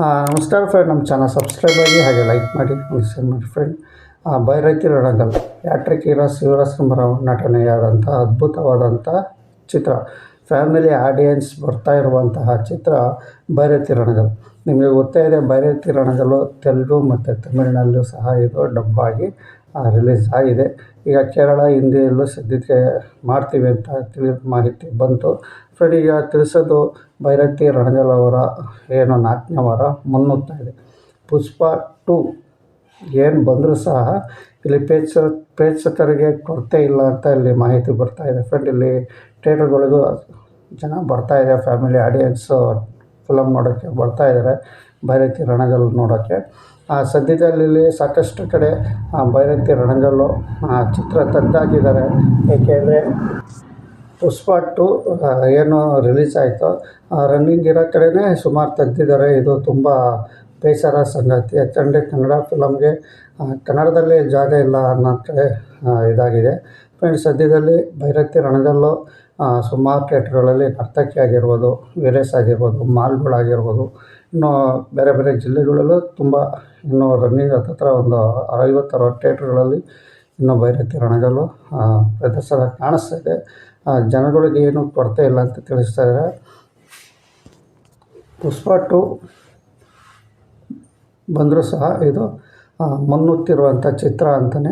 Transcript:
ನಮಸ್ಕಾರ ಫ್ರೆಂಡ್ ನಮ್ಮ channel subscribe ಆಗಿ ಹಾಗೆ ಲೈಕ್ ಮಾಡಿ ಒಂದು ಶೇರ್ ಮಾಡಿ friend Bhairathi Ranagal. Hattrick hero, Shivaraj ನಟನೆಯಾದಂಥ ಅದ್ಭುತವಾದಂಥ ಚಿತ್ರ. ಫ್ಯಾಮಿಲಿ ಆಡಿಯನ್ಸ್ ಬರ್ತಾ ಇರುವಂತಹ ಚಿತ್ರ ಭೈರತಿ ರಣಗಲ್ ನಿಮಗೆ ಗೊತ್ತೇ ಇದೆ ಭೈರತಿ ರಣಗಲು ತೆಲುಗು ಮತ್ತು ತಮಿಳಿನಲ್ಲೂ ಸಹ ಇದು ಡಬ್ಬಾಗಿ ರಿಲೀಸ್ ಆಗಿದೆ. ಈಗ ಕೇರಳ, ಹಿಂದಿಯಲ್ಲೂ ಸಿದ್ಧತೆ ಮಾಡ್ತೀವಿ ಅಂತ ತಿಳಿ ಮಾಹಿತಿ ಬಂತು. ಫ್ರೆಂಡ್, ಈಗ ತಿಳಿಸೋದು ಭೈರತಿ ರಣಗಲ್ ಅವರ ಏನು ನಾಲ್ಕನೇ ವಾರ ಮುನ್ನುತ್ತಾ ಇದೆ ಪುಷ್ಪ ಟು ಏನು ಬಂದರೂ ಸಹ ಇಲ್ಲಿ ಪ್ರೇಕ್ಷ ಪ್ರೇಕ್ಷಕರಿಗೆ ಕೊರತೆ ಇಲ್ಲ ಅಂತ ಇಲ್ಲಿ ಮಾಹಿತಿ ಬರ್ತಾ ಇದೆ. ಫ್ರೆಂಡ್ ಇಲ್ಲಿ ಥಿಯೇಟರ್ಗಳಿಗೂ ಜನ ಬರ್ತಾ ಇದೆ. ಫ್ಯಾಮಿಲಿ ಆಡಿಯನ್ಸು ಫಿಲಮ್ ನೋಡೋಕ್ಕೆ ಬರ್ತಾ ಇದ್ದಾರೆ ಭೈರತಿ ರಣಗಲ್ ನೋಡೋಕ್ಕೆ. ಸದ್ಯದಲ್ಲಿ ಇಲ್ಲಿ ಸಾಕಷ್ಟು ಕಡೆ ಭೈರತಿ ರಣಗಲ್ಲು ಚಿತ್ರ ತಂದಾಗಿದ್ದಾರೆ ಏಕೆಂದರೆ ಪುಷ್ಪ ಟು ಏನು ರಿಲೀಸ್ ಆಯಿತು ರನ್ನಿಂಗ್ ಇರೋ ಕಡೆಯೇ ಸುಮಾರು ತೆಗ್ದಿದ್ದಾರೆ. ಇದು ತುಂಬ ಬೇಸರ ಸಂಗತಿ. ಯಾಕಂದರೆ ಕನ್ನಡ ಫಿಲಮ್ಗೆ ಕನ್ನಡದಲ್ಲಿ ಜಾಗ ಇಲ್ಲ ಅನ್ನೋ ಇದಾಗಿದೆ. ಫ್ರೆಂಡ್ಸ್ ಸದ್ಯದಲ್ಲಿ ಭೈರತಿ ರಣಗಲ್ಲು ಸುಮಾರು ಥಿಯೇಟ್ರ್ಗಳಲ್ಲಿ ನರ್ತಕಿ ಆಗಿರ್ಬೋದು, ವೀರೇಶ್ ಆಗಿರ್ಬೋದು, ಮಾಲ್ಗಳಾಗಿರ್ಬೋದು, ಇನ್ನು ಬೇರೆ ಬೇರೆ ಜಿಲ್ಲೆಗಳಲ್ಲೂ ತುಂಬ ಇನ್ನೂ ರನ್ನಿಂಗ್ ಹತ್ತತ್ರ ಒಂದು ಐವತ್ತು ಅರವತ್ತು ಥಿಯೇಟ್ರ್ಗಳಲ್ಲಿ ಇನ್ನೂ ಭೈರತಿ ರಣಗಲ್ಲು ಪ್ರದರ್ಶನ ಕಾಣಿಸ್ತಾ ಇದೆ. ಜನಗಳಿಗೆ ಏನು ಕೊರತೆ ಇಲ್ಲ ಅಂತ ತಿಳಿಸ್ತಾ ಇದ್ದಾರೆ. ಪುಷ್ಪ ಟು ಬಂದರೂ ಸಹ ಇದು ಮಣ್ಣುತ್ತಿರುವಂಥ ಚಿತ್ರ ಅಂತಲೇ